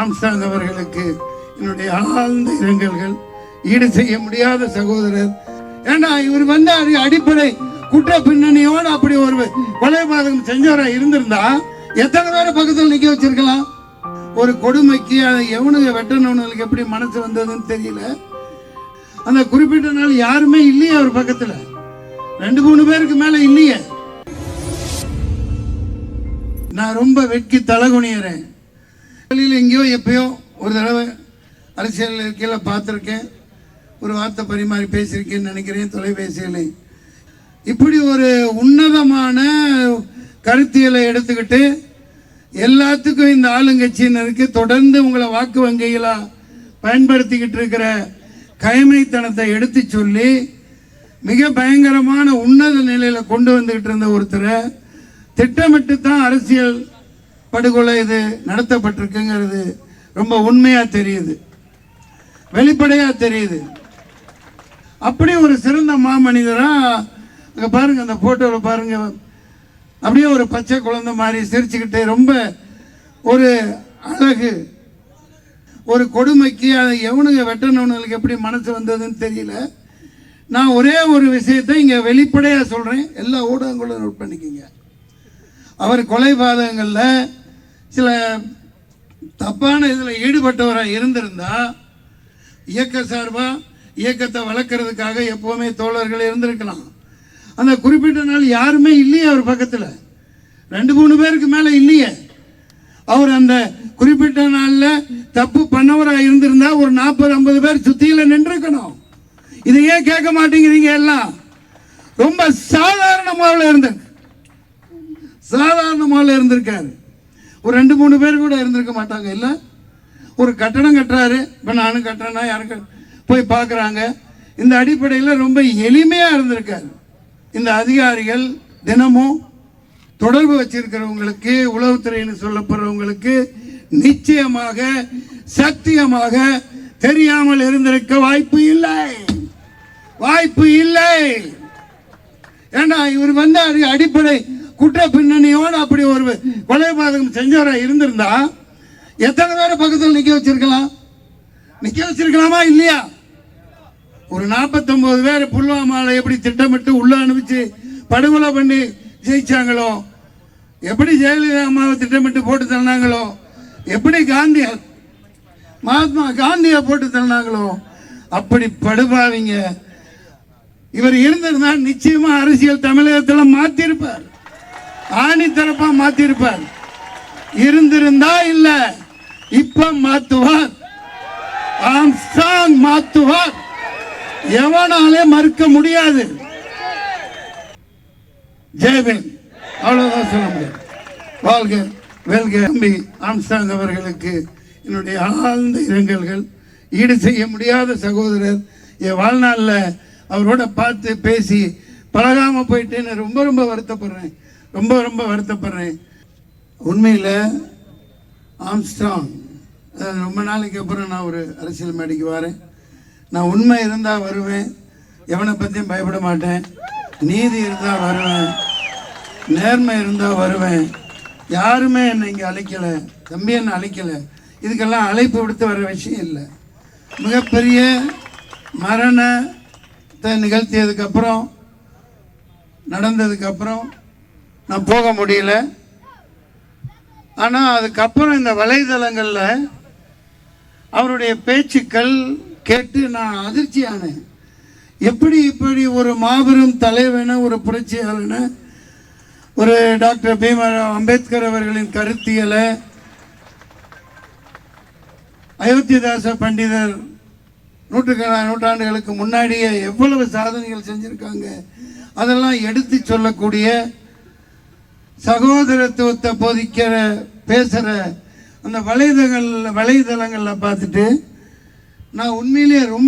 Armstrong அவர்களுக்கு என்னுடைய ஆழ்ந்த இரங்கல்கள் ஈடு செய்ய முடியாத சகோதரர். ஏன்னா இவர் வந்து அது அடிப்படை குற்ற பின்னணியோடு அப்படி ஒரு கொலைபாதகம் செஞ்சவராக இருந்திருந்தா எத்தனை பேரை பக்கத்தில் நிற்க வச்சிருக்கலாம்? ஒரு கொடுமைக்கு அதை எவனுங்க வெட்டணவனுக்கு எப்படி மனசு வந்ததுன்னு தெரியல. அந்த குறிப்பிட்ட நாள் யாருமே இல்லையே அவர் பக்கத்தில். ரெண்டு மூணு பேருக்கு மேலே இல்லையே. நான் ரொம்ப வெட்கி தலகுனியறேன். வெளியில் எங்கேயோ எப்பயோ ஒரு தடவை அரசியல் இருக்கையில் பார்த்துருக்கேன். ஒரு வார்த்தை பரிமாறி பேசியிருக்கேன்னு நினைக்கிறேன் தொலைபேசியில் இப்படி ஒரு உன்னதமான கருத்தியலை எடுத்துக்கிட்டு எல்லாத்துக்கும் இந்த ஆளுங்கட்சியினருக்கு தொடர்ந்து உங்களை வாக்கு வங்கிகளாக பயன்படுத்திக்கிட்டு இருக்கிற கைமைத்தனத்தை எடுத்து சொல்லி மிக பயங்கரமான உன்னத நிலையில் கொண்டு வந்துக்கிட்டு இருந்த ஒருத்தரை திட்டமிட்டு தான் அரசியல் படுகொலை இது நடத்தப்பட்டிருக்குங்கிறது ரொம்ப உண்மையாக தெரியுது. வெளிப்படையாக தெரியுது. அப்படி ஒரு சிறந்த மாமனிதராக அங்கே பாருங்கள் அந்த ஃபோட்டோவில் பாருங்கள் அப்படியே ஒரு பச்சை குழந்தை மாதிரி சிரிச்சுக்கிட்டு ரொம்ப ஒரு அழகு ஒரு கொடுமைக்கு அதை எவனுங்க வெட்டணவனுங்களுக்கு எப்படி மனசு வந்ததுன்னு தெரியல. நான் ஒரே ஒரு விஷயத்தை இங்கே வெளிப்படையாக சொல்கிறேன் எல்லா ஊடகங்களும் நோட் பண்ணிக்கோங்க. அவர் கொலைபாதகங்களில் சில தப்பான இதில் ஈடுபட்டவராக இருந்திருந்தால் இயக்க சார்பாக இயக்கத்தை வளர்க்கறதுக்காக எப்போவுமே தோழர்கள் இருந்திருக்கலாம். அந்த குறிப்பிட்ட நாள் யாருமே இல்லையே அவர் பக்கத்தில். ரெண்டு மூணு பேருக்கு மேலே இல்லையே. அவர் அந்த குறிப்பிட்ட நாளில் தப்பு பண்ணவராக இருந்திருந்தா ஒரு நாற்பது ஐம்பது பேர் சுத்தியில் நின்றுக்கணும் இதை ஏன் கேட்க மாட்டேங்கிறீங்க எல்லாம். ரொம்ப சாதாரணமாக இருந்தது சாதாரணமாக இருந்திருக்காரு. ஒரு ரெண்டு மூணு பேர் கூட இருந்திருக்க மாட்டாங்க இல்லை? ஒரு கட்டடம் கட்டுறாரு. இப்போ நானும் கட்டுறேன்னா யாரும் போய் பார்க்குறாங்க இந்த அடிப்படையில் ரொம்ப எளிமையாக இருந்திருக்காரு. இந்த அதிகாரிகள் தினமும் தொடர்பு வச்சிருக்கிறவங்களுக்கு உளவுத்துறைன்னு சொல்லப்படுறவங்களுக்கு நிச்சயமாக சத்தியமாக தெரியாமல் இருந்திருக்க வாய்ப்பு இல்லை. வாய்ப்பு இல்லை. ஏன்னா இவர் வந்து அடிப்படை குற்ற பின்னணியோடு அப்படி ஒரு கொலைபாதகம் செஞ்சவராக இருந்திருந்தா எத்தனை பேரை பக்கத்தில் நிற்க வச்சிருக்கலாம்? நிற்க வச்சிருக்கலாமா இல்லையா? ஒரு 49 பேர் புல்வாமாவில் எப்படி திட்டமிட்டு உள்ள அனுப்பிச்சு படுகொலை பண்ணி ஜெயிச்சாங்களோ? எப்படி ஜெயலலிதா அம்மாவை திட்டமிட்டு போட்டு தந்தாங்களோ எப்படி காந்தி மகாத்மா காந்தியை போட்டு தந்தாங்களோ அப்படி படுபாவிங்க. இவர் இருந்திருந்தா நிச்சயமா அரசியல் தமிழகத்தில் மாற்றிருப்பார் ஆணி தரப்பா மாத்திருப்பார். இருந்திருந்தா இல்ல இப்ப மாத்துவார். ஆம்சாங் மாத்துவார். எவனாலே மறுக்க முடியாது. ஜெயபின் அவ்வளவுதான் சொல்ல முடியாது வாழ்க வெல்க தம்பி ஆம்சாங் அவர்களுக்கு என்னுடைய ஆழ்ந்த இரங்கல்கள். ஈடு செய்ய முடியாத சகோதரர் என் வாழ்நாளில் அவரோட பார்த்து பேசி பழகாம போயிட்டேன்னு ரொம்ப ரொம்ப வருத்தப்படுறேன். ரொம்ப ரொம்ப வருத்தப்படுறேன். உண்மையில் ஆம்ஸ்டாங் ரொம்ப நாளைக்கு அப்புறம் நான் ஒரு அரசியல் மேடைக்கு வரேன். நான் உண்மை இருந்தால் வருவேன் எவனை பற்றியும் பயப்பட மாட்டேன். நீதி இருந்தால் வருவேன் நேர்மை இருந்தால் வருவேன். யாருமே என்னை இங்கே அழைக்கலை தம்பி என்னை அழைக்கலை. இதுக்கெல்லாம் அழைப்பு விடுத்து வர விஷயம் இல்லை. மிகப்பெரிய மரணத்தை நிகழ்த்தியதுக்கப்புறம் நடந்ததுக்கப்புறம் நான் போக முடியல. ஆனால் அதுக்கப்புறம் இந்த வலைதளங்களில் அவருடைய பேச்சுக்கள் கேட்டு நான் அதிர்ச்சியானேன். எப்படி இப்படி ஒரு மாபெரும் தலைவன ஒரு புரட்சியாளன ஒரு டாக்டர் பீமராவ் அம்பேத்கர் அவர்களின் கருத்தியலை அயோத்திதாச பண்டிதர் நூற்றுக்கணக்கான நூற்றாண்டுகளுக்கு முன்னாடியே எவ்வளவு சாதனைகள் செஞ்சுருக்காங்க அதெல்லாம் எடுத்து சொல்லக்கூடிய சகோதரத்துவத்தை போதிக்கிற பேசுகிற அந்த வலைதளங்கள் வலைதளங்களில் பார்த்துட்டு நான் உண்மையிலேயே ரொம்ப